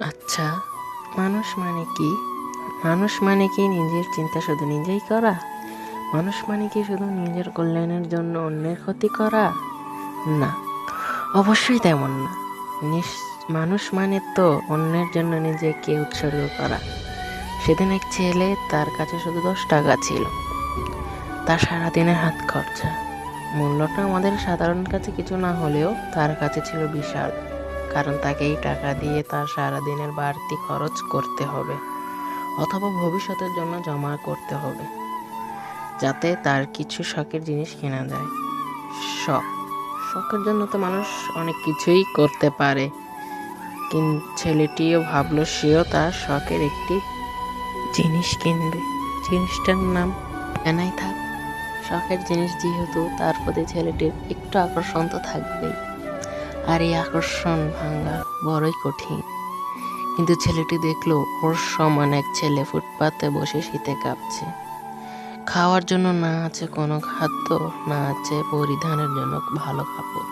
আচ্ছা মানুষ মানে কি? মানুষ মানে কি নিজের চিন্তা শুধু নিজেই করা? মানুষ মানে কি শুধু নিজের কল্যাণের জন্য অন্যের ক্ষতি করা? না, অবশ্যই তেমন না। মানুষ মানে তো অন্যের জন্য নিজেকে উৎসর্গ করা। সেদিন এক ছেলে তার কাছে শুধু দশ টাকা ছিল। তার সারাদিনের হাত খরচা। মূল্যটা আমাদের সাধারণ কাছে কিছু না হলেও তার কাছে ছিল বিশাল। কারণ তাকে এই টাকা দিয়ে তার সারাদিনের বাড়তি খরচ করতে হবে, অথবা ভবিষ্যতের জন্য জমা করতে হবে, যাতে তার কিছু শখের জিনিস কেনা যায়। শখ, শখের জন্য তো মানুষ অনেক কিছুই করতে পারে কিন্তু ছেলেটিও ভাবলো সেও তার শখের একটি জিনিস কিনবে। জিনিসটার নাম কেনাই থাক। শখের জিনিস যেহেতু তার প্রতি ছেলেটির একটু আকর্ষণ তো থাকবেই। আর এই আকর্ষণ ভাঙা বড়ই কঠিন। কিন্তু ছেলেটি দেখল, ওর সমান এক ছেলে ফুটপাতে বসে শীতে কাঁপছে। খাওয়ার জন্য না আছে কোনো খাদ্য, না আছে পরিধানের জন্য ভালো কাপড়।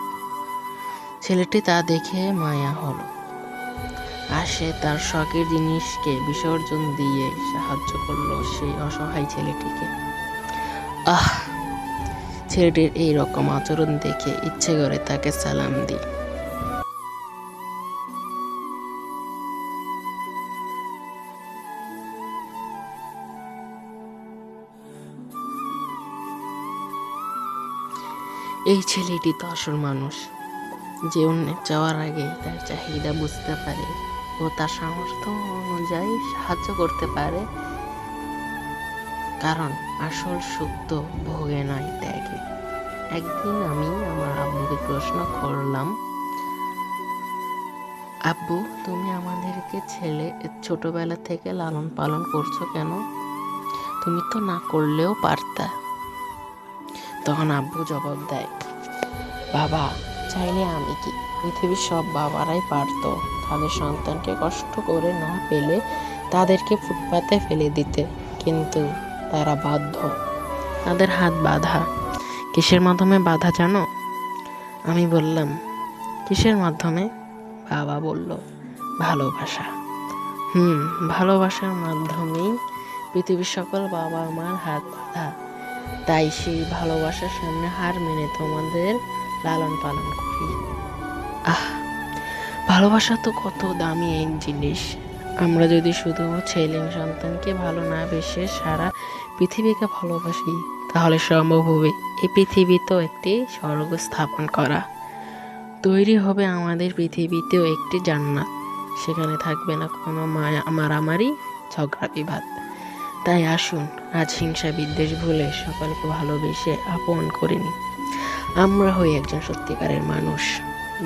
ছেলেটি তা দেখে মায়া হলো। আর সে তার শখের জিনিসকে বিসর্জন দিয়ে সাহায্য করল সেই অসহায় ছেলেটিকে। আহ! ছেলেটির এই রকম আচরণ দেখে ইচ্ছে করে তাকে সালাম দিই। এই ছেলেটি তো আসল মানুষ। যে অন্যের যাওয়ার আগে তার চাহিদা বুঝতে পারে ও তার সামর্থ্য অনুযায়ী সাহায্য করতে পারে। কারণ আসল সুখ তো ভোগে নয় ত্যাগে। একদিন আমি আমার আব্বুকে প্রশ্ন করলাম, আব্বু, তুমি আমাদেরকে ছেলে, ছোটবেলা থেকে লালন পালন করছ কেন? তুমি তো না করলেও পারতা। তখন আব্বু জবাব দেয়, বাবা, চাইলে আমি কি পৃথিবীর সব বাবারাই পারতো? তাদের সন্তানকে কষ্ট করে না পেলে তাদেরকে ফুটপাতে ফেলে দিতে। কিন্তু তারা বাধ্য। তাদের হাত বাঁধা। কিসের মাধ্যমে বাধা জানো? আমি বললাম, কিসের মাধ্যমে? বাবা বলল, ভালোবাসা। হুম, ভালোবাসার মাধ্যমেই পৃথিবীর সকল বাবা মার হাত বাঁধা। তাই সেই ভালোবাসার সামনে হার মেনে তোমাদের লালন পালন করি। আহ, ভালোবাসা তো কত দামি এক জিনিস। আমরা যদি শুধু ছেলে সন্তানকে ভালো না বেসে সারা পৃথিবীকে ভালোবাসি, তাহলে সম্ভব হবে এই পৃথিবী তো একটি স্বর্গ স্থাপন করা। তৈরি হবে আমাদের পৃথিবীতেও একটি জান্নাত। সেখানে থাকবে না কোনো মায়া, মারামারি, ঝগড়া, বিবাদ। তাই আসুন, আজ হিংসা বিদ্বেষ ভুলে সকলকে ভালোবেসে আপন করে নিই। আমরা হই একজন সত্যিকারের মানুষ,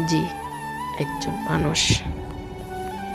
জি, একজন মানুষ।